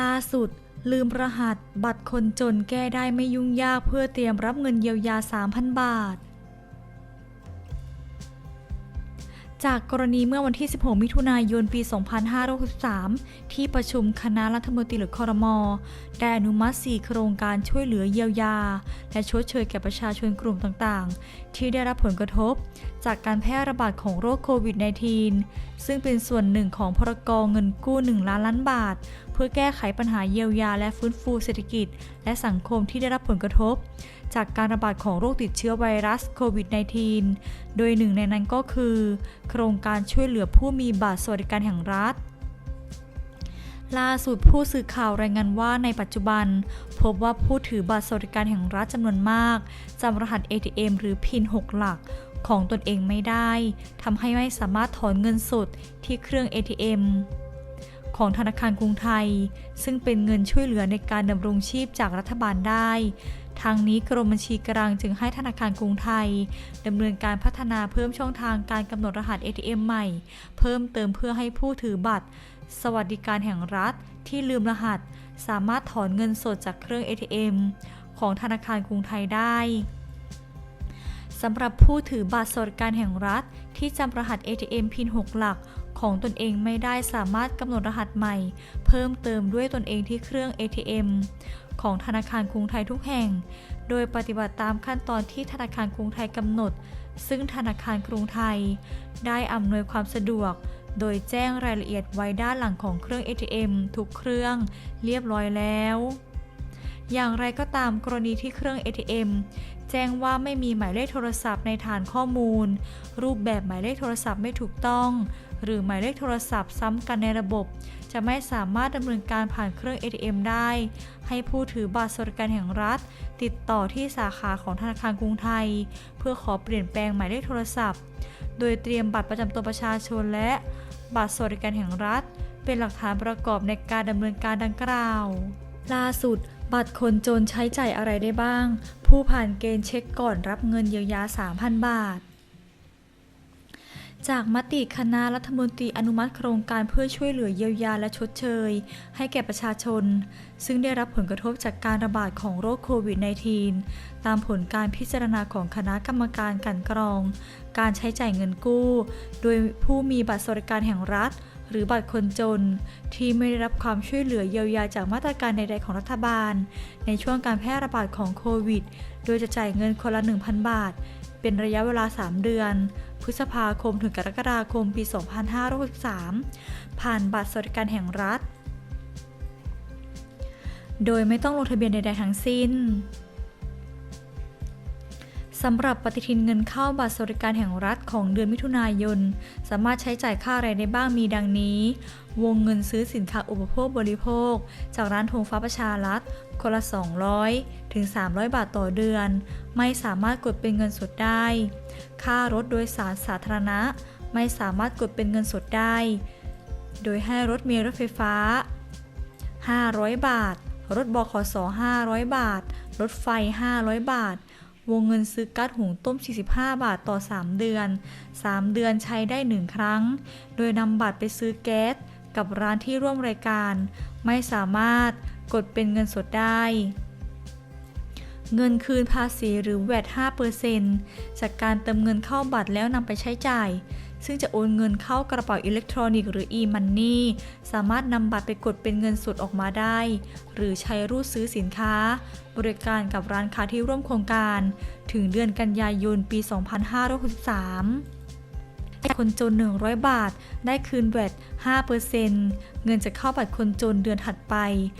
ล่าสุด ลืมรหัส บัตรคนจนแก้ได้ไม่ยุ่งยากเพื่อเตรียมรับเงินเยียวยา 3,000 บาท จากกรณีเมื่อวันที่ 16 มิถุนายน ปี 2563 ที่ประชุมคณะรัฐมนตรีหรือคอรมอได้อนุมัติ 4 โครงการช่วยเหลือเยียวยา และชดเชยแก่ประชาชนกลุ่มต่างๆ ที่ได้รับผลกระทบ จากการแพร่ระบาดของโรคโควิด -19 ซึ่งเป็นส่วนหนึ่งของพรกเงินกู้ 1 ล้านล้านบาท เพื่อแก้ไขปัญหาเยียวยาและฟื้นฟูเศรษฐกิจ และสังคมที่ได้รับผลกระทบ จากการระบาดของโรคติดเชื้อไวรัสโควิด -19 โดยหนึ่งในนั้นก็คือ โครงการช่วยเหลือผู้มีบัตรสวัสดิการแห่งรัฐล่าสุดผู้สื่อข่าวรายงานว่าในปัจจุบัน พบว่าผู้ถือบัตรสวัสดิการแห่งรัฐจำนวนมากจำรหัส ATM หรือพิน 6 หลักของตนเองไม่ได้ทำให้ไม่สามารถถอนเงินสดที่เครื่อง ATM ของธนาคารกรุงไทย ซึ่งเป็นเงินช่วยเหลือในการดำรงชีพจากรัฐบาลได้ ทางนี้กรมบัญชีกลางจึงให้ธนาคารกรุงไทยดำเนินการพัฒนาเพิ่มช่องทางการกำหนดรหัส ATM ใหม่ เพิ่มเติมเพื่อให้ผู้ถือบัตร สวัสดิการแห่งรัฐที่ลืมรหัส สามารถถอนเงินสดจากเครื่อง ATM ของธนาคารกรุงไทยได้สำหรับผู้ถือบัตรสวัสดิการแห่งรัฐ ที่จำรหัส ATM พิน 6 หลักของตนเองไม่ได้สามารถกำหนดรหัสใหม่ เพิ่มเติมด้วยตนเองที่เครื่อง ATM ของธนาคารกรุงไทยทุกแห่ง โดยปฏิบัติตามขั้นตอนที่ธนาคารกรุงไทยกำหนด ซึ่งธนาคารกรุงไทย ได้อำนวยความสะดวก โดยแจ้งรายละเอียดไว้ด้านหลังของเครื่อง ATM ทุกเครื่อง เรียบร้อยแล้ว อย่างไรก็ตามกรณีที่เครื่อง ATM แจ้งว่าไม่มีหมายเลขโทรศัพท์ในฐานข้อมูล รูปแบบหมายเลขโทรศัพท์ไม่ถูกต้อง หรือหมายเลขโทรศัพท์ซ้ำกันในระบบ จะไม่สามารถดำเนินการผ่านเครื่อง ATM ได้ ให้ผู้ถือบัตรสวัสดิการแห่งรัฐ ติดต่อที่สาขาของธนาคารกรุงไทย เพื่อขอเปลี่ยนแปลงหมายเลขโทรศัพท์ โดยเตรียมบัตรประจำตัวประชาชนและบัตรสวัสดิการแห่งรัฐ เป็นหลักฐานประกอบในการดำเนินการดังกล่าว ล่าสุด บัตรคนจนใช้จ่ายอะไรได้บ้าง ผู้ผ่านเกณฑ์เช็คก่อนรับเงินเยียวยา 3,000 บาท จากมติคณะรัฐมนตรีอนุมัติโครงการเพื่อช่วยเหลือเยียวยาและชดเชย ให้แก่ประชาชน ซึ่งได้รับผลกระทบจากการระบาดของโรคโควิด -19 ตามผลการพิจารณาของคณะกรรมการกันกรอง การใช้จ่ายเงินกู้ โดยผู้มีบัตรสวัสดิการแห่งรัฐ หรือบัตรคนจน ที่ไม่ได้รับความช่วยเหลือเยียวยาจากมาตรการใดๆของรัฐบาล ในช่วงการแพร่ระบาดของโควิด โดยจะจ่ายเงินคนละ 1,000 บาท เป็นระยะเวลา 3 เดือน พฤษภาคมถึงกรกฎาคมปี 2563 ผ่านบัตรสวัสดิการแห่งรัฐ โดยไม่ต้องลงทะเบียนใดๆทั้งสิ้น สำหรับปฏิทินเงินเข้าบัตรสวัสดิการแห่งรัฐของเดือนมิถุนายน สามารถใช้จ่ายค่าอะไรได้บ้างมีดังนี้ วงเงินซื้อสินค้าอุปโภคบริโภค จากร้านธงฟ้าประชารัฐคนละ 200 ถึง 300 บาทต่อเดือน ไม่สามารถกดเป็นเงินสดได้ ค่ารถโดยสารสาธารณะ ไม่สามารถกดเป็นเงินสดได้ โดยให้รถเมล์รถไฟฟ้า 500 บาท รถบขส500 บาท รถไฟ 500 บาท วงเงินซื้อก๊าซหุงต้ม 45 บาทต่อ 3 เดือน 3 เดือนใช้ได้ 1 ครั้ง โดยนำบัตรไปซื้อแก๊สกับร้านที่ร่วมรายการ ไม่สามารถกดเป็นเงินสดได้ เงินคืนภาษีหรือแวด5%จากการเติมเงินเข้าบัตรแล้วนำไปใช้จ่าย ซึ่งจะโอนเงินเข้ากระเป๋าอิเล็กทรอนิกส์หรือ e-money สามารถนำบัตรไปกดเป็นเงินสดออกมาได้ หรือใช้รูดซื้อสินค้า บริการกับร้านค้าที่ร่วมโครงการ ถึงเดือนกันยายนปี 2563คนจน 100 บาท ได้คืนแวด5%เงินจะเข้าบัตรคนจนเดือนถัดไป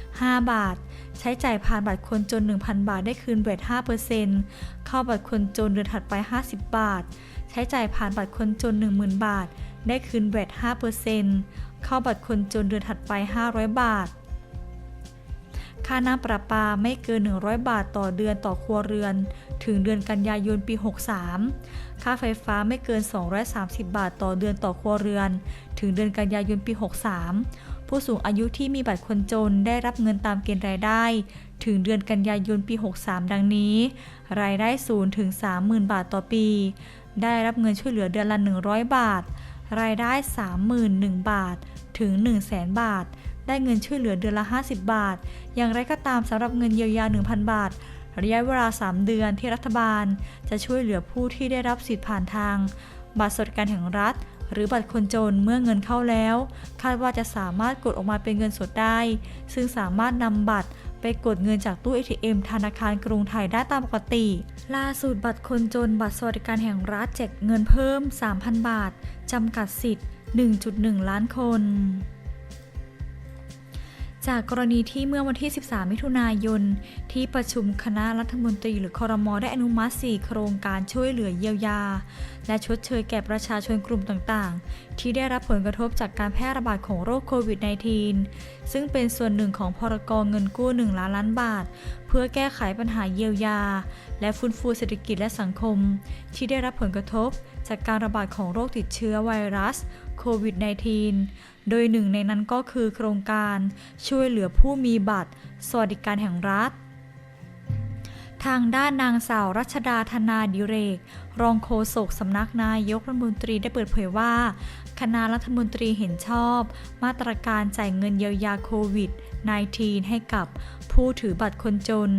5 บาท ใช้จ่ายผ่านบัตรคนจน 1,000 บาทได้คืนแวด5%เข้าบัตรคนจนเดือนถัดไป 50 บาท ใช้จ่ายผ่านบัตรคนจน 10,000 บาท ได้คืนแวด5%เข้าบัตรคนจนเดือนถัดไป 500 บาท ค่าน้ำประปาไม่เกิน 100 บาทต่อเดือนต่อครัวเรือน ถึงเดือนกันยายนปี 63 ค่าไฟฟ้าไม่เกิน 230 บาทต่อเดือนต่อครัวเรือน ถึงเดือนกันยายนปี 63 ผู้สูงอายุที่มีบัตรคนจนได้รับเงินตามเกณฑ์รายได้ ถึงเดือนกันยายนปี 63 ดังนี้ รายได้ศูนย์ถึง 30,000 บาทต่อปี ได้รับเงินช่วยเหลือเดือนละ 100 บาท รายได้ 31,000 บาท ถึง 100,000 บาท ได้เงินช่วยเหลือเดือนละ 50 บาท อย่างไรก็ตามสำหรับเงินเยียวยา 1,000 บาทระยะเวลา 3 เดือนที่รัฐบาล จะช่วยเหลือผู้ที่ได้รับสิทธิ์ผ่านทาง บัตรสวัสดิการแห่งรัฐ หรือบัตรคนจนเมื่อเงินเข้าแล้ว คาดว่าจะสามารถกดออกมาเป็นเงินสดได้ ซึ่งสามารถนำบัตรไปกดเงินจากตู้ ATM ธนาคารกรุงไทยได้ตามปกติ ล่าสุดบัตรคนจนบัตรสวัสดิการแห่งรัฐแจกเงินเพิ่ม 3,000 บาท จำกัดสิทธิ์ 1.1 ล้านคน จากกรณีที่เมื่อวันที่ 13 มิถุนายน ที่ประชุมคณะรัฐมนตรีหรือคอรมอได้อนุมัติ 4 โครงการช่วยเหลือเยียวยา และชดเชยแก่ประชาชนกลุ่มต่างๆ ที่ได้รับผลกระทบจากการแพร่ระบาดของโรคโควิด -19 ซึ่งเป็นส่วนหนึ่งของพรกเงินกู้ 1 ล้านล้านบาท เพื่อแก้ไขปัญหาเยียวยา และฟื้นฟูเศรษฐกิจและสังคม ที่ได้รับผลกระทบจากการระบาดของโรคติดเชื้อไวรัส โควิด -19 โดยหนึ่งในนั้นก็คือโครงการช่วยเหลือผู้มีบัตร สวัสดิการแห่งรัฐ ทางด้านนางสาวรัชดาธนาดิเรก รองโฆษกสำนักนายกรัฐมนตรีได้เปิดเผยว่า คณะรัฐมนตรีเห็นชอบ มาตรการจ่ายเงินเยียวยาโควิด -19 ให้กับผู้ถือบัตรคนจน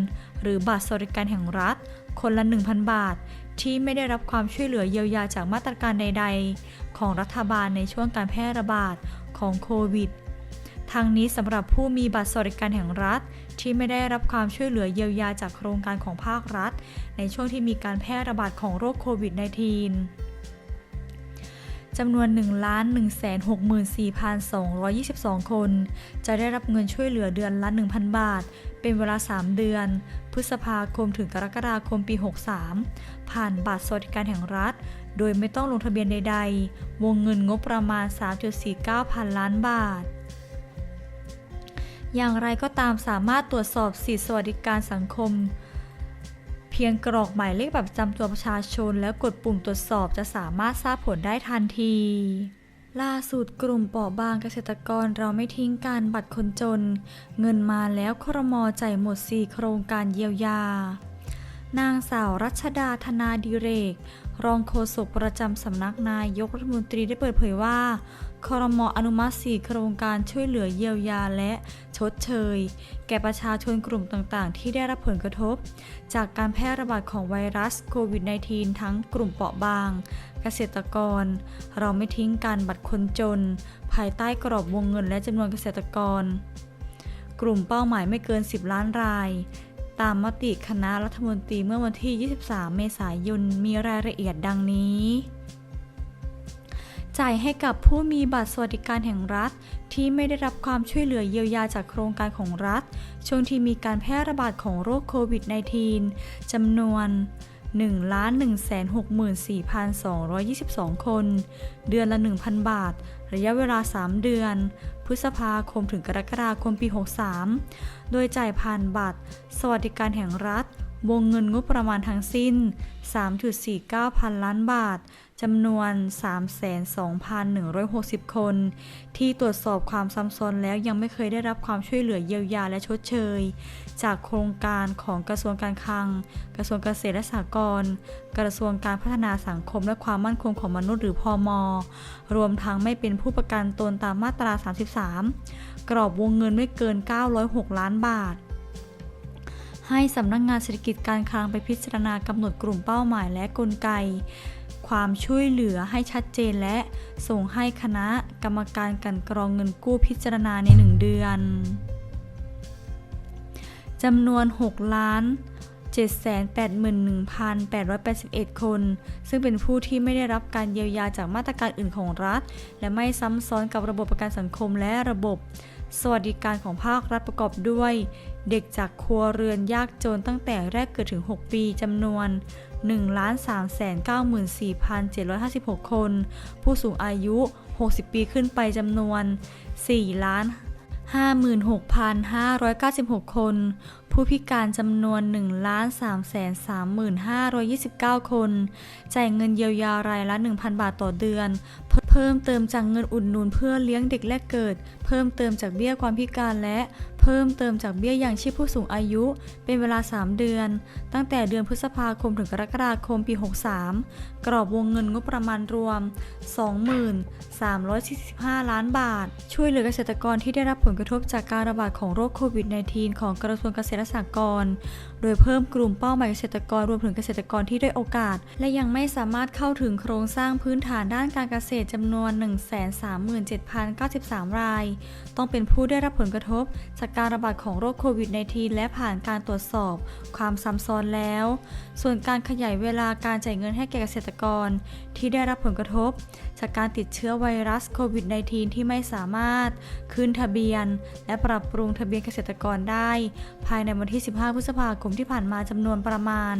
หรือบัตรสวัสดิการแห่งรัฐ คนละ 1,000 บาทที่ไม่ได้รับความช่วยเหลือเยียวยาจากมาตรการใด ๆ ของรัฐบาลในช่วงการแพร่ระบาดของโควิดทางนี้สำหรับผู้มีบัตรสวัสดิการแห่งรัฐ ที่ไม่ได้รับความช่วยเหลือเยียวยาจากโครงการของภาครัฐ ในช่วงที่มีการแพร่ระบาดของโรคโควิด -19 จำนวน 1,164,222 คน จะได้รับเงินช่วยเหลือเดือนละ 1,000 บาท เป็นเวลา 3 เดือน พฤษภาคมถึงกรกฎาคมปี 63 ผ่านบัตรสวัสดิการแห่งรัฐ โดยไม่ต้องลงทะเบียนใด ๆ วงเงินงบประมาณ 3.49 พันล้านบาทอย่างไรก็ตามสามารถตรวจสอบสิทธิสวัสดิการสังคม พียงกรอกหมายเลขบัตรประจำตัวประชาชน แล้วกดปุ่มตรวจสอบจะสามารถทราบผลได้ทันที ล่าสุดกลุ่มเปราะบางเกษตรกรเราไม่ทิ้งการบัตรคนจน เงินมาแล้วครมจ่ายหมด 4 โครงการเยียวยา นางสาวรัชดาธนาดิเรก รองโฆษกประจำสำนักนายกรัฐมนตรีได้เปิดเผยว่าคอรมอนุมัติ4โครงการช่วยเหลือเยียวยาและชดเชย แก่ประชาชนกลุ่มต่างๆ ที่ได้รับผลกระทบ จากการแพร่ระบาดของไวรัสโควิด -19 ทั้งกลุ่มเปราะบาง เกษตรกร เราไม่ทิ้งการบัตรคนจน ภายใต้กรอบวงเงินและจำนวนเกษตรกร กลุ่มเป้าหมายไม่เกิน 10 ล้านราย ตามมติคณะรัฐมนตรีเมื่อวันที่ 23 เมษายน มีรายละเอียดดังนี้ จ่ายให้กับผู้มีบัตรสวัสดิการแห่งรัฐ ที่ไม่ได้รับความช่วยเหลือเยียวยาจากโครงการของรัฐ ช่วงที่มีการแพร่ระบาดของโรคโควิด -19 จำนวน1,164,222 คน เดือนละ 1,000 บาท ระยะเวลา 3 เดือน พฤษภาคมถึงกรกฎาคมปี 63 โดยจ่ายผ่านบัตร สวัสดิการแห่งรัฐ วงเงินงบประมาณทั้งสิ้น 3.49 พันล้านบาทจำนวน 32,160 คน ที่ตรวจสอบความซ้ำซ้อนแล้วยังไม่เคยได้รับความช่วยเหลือเยียวยาและชดเชย จากโครงการของกระทรวงการคลัง กระทรวงเกษตรและสหกรณ์กระทรวงการพัฒนาสังคมและความมั่นคงของมนุษย์หรือพอมรวมทั้งไม่เป็นผู้ประกันตนตามมาตรา 33 กรอบวงเงินไม่เกิน 906 ล้านบาทให้สำนักงงานเศรษฐกิจการคลังไปพิจารณากำหนดกลุ่มเป้าหมายและกลไก ความช่วยเหลือให้ชัดเจนและส่งให้คณะกรรมการกันกรองเงินกู้พิจารณาใน 1 เดือน จำนวน 6 ล้าน 781,881 คน ซึ่งเป็นผู้ที่ไม่ได้รับการเยียวยาจากมาตรการอื่นของรัฐ และไม่ซ้ำซ้อนกับระบบประกันสังคมและระบบ สวัสดิการของภาครัฐประกอบด้วย เด็กจากครัวเรือนยากจนตั้งแต่แรกเกิดถึง 6 ปีจำนวน1,394,756 คน ผู้สูงอายุ 60 ปีขึ้นไปจำนวน4ล้าน 56,596 คน ผู้พิการจำนวน 1,335,29 คน จ่ายเงินเยียวยารายละ 1,000 บาทต่อเดือน เพิ่มเติมจากเงินอุดหนุนเพื่อเลี้ยงเด็กแรกเกิด เพิ่มเติมจากเบี้ยความพิการและเพิ่มพิ่มเติมจากเบี้ยยังชีพผู้สูงอายุ เป็นเวลา 3 เดือน ตั้งแต่เดือนพฤษภาคมถึงกรกฎาคมปี 63กรอบวงเงินงบประมาณรวม 23,345 ล้านบาท ช่วยเหลือเกษตรกรที่ได้รับผลกระทบจากการระบาดของโรคโควิด -19 ของกระทรวงเกษตรและสหกรณ์ โดยเพิ่มกลุ่มเป้าหมายเกษตรกรรวมถึงเกษตรกรที่ได้อยโอกาส และยังไม่สามารถเข้าถึงโครงสร้างพื้นฐานด้านการเกษตรจำนวน 137,093 ราย ต้องเป็นผู้ได้รับผลกระทบจากการระบาดของโรคโควิด -19 และผ่านการตรวจสอบ ความซ้ำซ้อนแล้ว ส่วนการขยายเวลาการจ่ายเงินให้แก่เกษตรกรที่ได้รับผลกระทบ จากการติดเชื้อไวรัสโควิด -19 ที่ไม่สามารถขึ้นทะเบียน และปรับปรุงทะเบียนเกษตรกรได้ ภายในวันที่ 15 พฤษภาคมที่ผ่านมาจำนวนประมาณ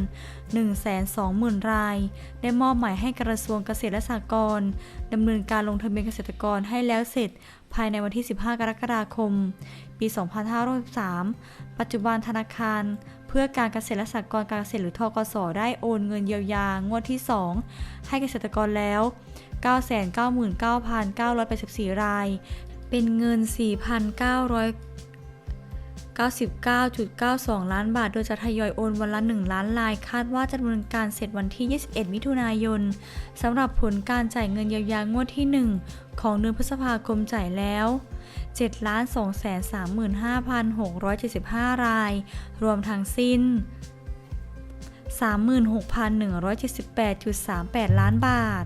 120,000 ราย ได้มอบหมายให้กระทรวงเกษตรและสหกรณ์ดำเนินการลงทะเบียนเกษตรกรให้แล้วเสร็จ ภายในวันที่ 15 กรกฎาคม ปี 2563 ปัจจุบันธนาคาร เพื่อการเกษตรและสหกรณ์การเกษตรหรือทกสได้โอนเงินเยียวยางวดที่ 2 ให้เกษตรกรแล้ว 999,984 ราย เป็นเงิน 4,900 4,999.92 ล้านบาท โดยจะทยอยโอนวันละ 1 ล้านลาย คาดว่าจะดำเนินการเสร็จวันที่ 21 มิถุนายนสำหรับผลการจ่ายเงินเยียวยางวดที่ 1 ของเดือนพฤษภาคมจ่ายแล้ว7,235,675 ราย รวมทั้งสิ้น 36,178.38 ล้านบาท